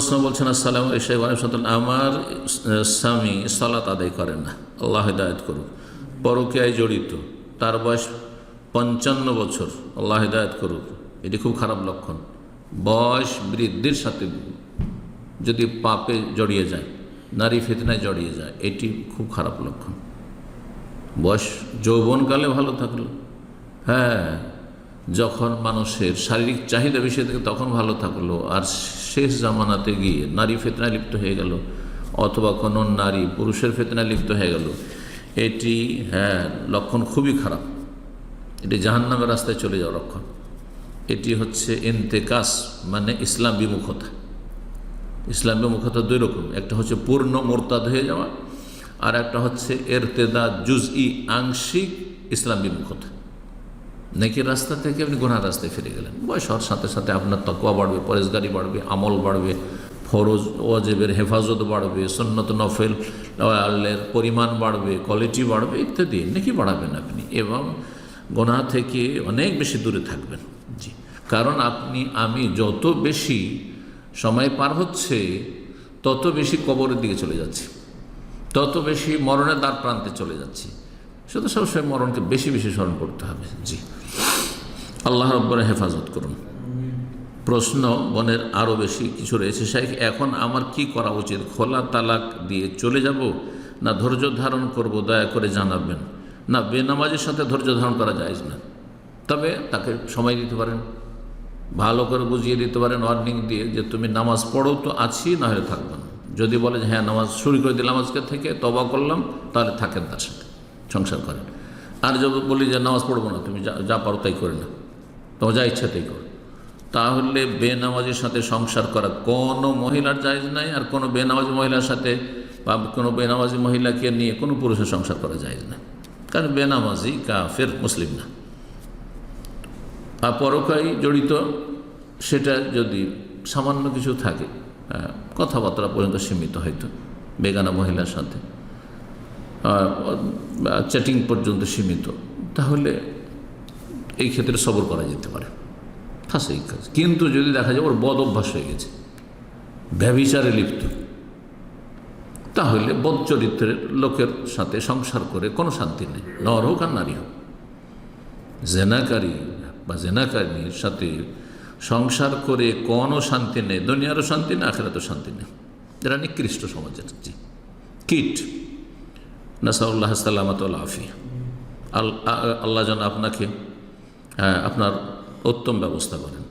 প্রশ্ন বলছেন, আসসালাম আমার স্বামী সালাত আদায় করেন না। আল্লাহ হিদায়ত করুক। পরকিয়ায় জড়িত, তার বয়স পঞ্চান্ন বছর, আল্লাহ হিদায়ত করুক। এটি খুব খারাপ লক্ষণ। বয়স বৃদ্ধির সাথে যদি পাপে জড়িয়ে যায়, নারী ফেতনায় জড়িয়ে যায়, এটি খুব খারাপ লক্ষণ। বয়স যৌবনকালে ভালো থাকল। হ্যাঁ যখন মানুষের শারীরিক চাহিদা বেশি থাকে তখন ভালো থাকল, আর শেষ জামানাতে গিয়ে নারী ফেতনায় লিপ্ত হয়ে গেল, অথবা কোনো নারী পুরুষের ফেতনায় লিপ্ত হয়ে গেল, এটি হ্যাঁ লক্ষণ খুবই খারাপ। এটি জাহান্নামের রাস্তায় চলে যাওয়ার লক্ষণ। এটি হচ্ছে এন্তেকাস মানে ইসলাম বিমুখতা। ইসলাম বিমুখতা দুই রকম, একটা হচ্ছে পূর্ণ মোরতাদ হয়ে যাওয়া, আর একটা হচ্ছে এরতেদা জুজ ই আংশিক ইসলাম বিমুখতা। নেকির রাস্তা থেকে আপনি গুনার রাস্তায় ফিরে গেলেন। বয়স হওয়ার সাথে সাথে আপনার তকোয়া বাড়বে, পরেশগারি বাড়বে, আমল বাড়বে, ফরজ ওয়াজেবের হেফাজত বাড়বে, সন্নত নফেল পরিমাণ বাড়বে কোয়ালিটি বাড়বে ইত্যাদি। নাকি বাড়াবেন আপনি এবং গোনা থেকে অনেক বেশি দূরে থাকবেন। জি। কারণ আপনি, আমি যত বেশি সময় পার হচ্ছে, তত বেশি কবরের দিকে চলে যাচ্ছি। তত বেশি মরণের দ্বার প্রান্তে চলে যাচ্ছি। শুধু সবসময় মরণকে বেশি বেশি স্মরণ করতে হবে। জি। আল্লাহ রব্বরে হেফাজত করুন। প্রশ্ন বনের আরও বেশি কিছু রয়েছে। শেখ এখন আমার কি করা উচিত? খোলা তালাক দিয়ে চলে যাব না ধৈর্য ধারণ করব? দয়া করে জানাবেন। না, বেনামাজের সাথে ধৈর্য ধারণ করা যায় না। তবে তাকে সময় দিতে পারেন, ভালো করে বুঝিয়ে দিতে পারেন ওয়ার্নিং দিয়ে যে তুমি নামাজ পড়ো তো আছি না হলে থাকবে না। যদি বলে যে হ্যাঁ নামাজ শুরু করে দিলাম আজকে থেকে তবা করলাম, তাহলে থাকেন তার সাথে, সংসার করেন। আর যদি বলি যে, নামাজ পড়ব না, তুমি যা যা পারো তাই করে না তোমার যা ইচ্ছা তাই করো। তাহলে বেনামাজির সাথে সংসার করা কোনো মহিলার জায়জ নাই, আর কোনো বেনামাজি মহিলার সাথে বা কোনো বেনামাজি মহিলাকে নিয়ে কোনো পুরুষের সংসার করা যায় না কারণ বেনামাজি কাফের, মুসলিম না। আর পরকাই জড়িত, সেটা যদি সামান্য কিছু থাকে কথাবার্তা পর্যন্ত সীমিত হয়তো, বেগানা মহিলার সাথে চ্যাটিং পর্যন্ত সীমিত, তাহলে এই ক্ষেত্রে সবর করা যেতে পারে। ফাঁসেই কাজ। কিন্তু যদি দেখা যায় ওর বদ অভ্যাস হয়ে গেছে ব্যবিচারে লিপ্ত তাহলে বদ চরিত্রের লোকের সাথে সংসার করে কোনো শান্তি নেই। নর হোক আর নারী হোক। জেনাকারী বা জেনাকারীর সাথে সংসার করে কোনো শান্তি নেই। দুনিয়ারও শান্তি নেই আখেরাতেও শান্তি নেই। এরা নিকৃষ্ট সমাজের জি কিট। নাসাউল্লাহ সাল্লামত আফিয়া। আল্লাহ যেন আপনাকে হ্যাঁ, আপনার উত্তম ব্যবস্থা করেন।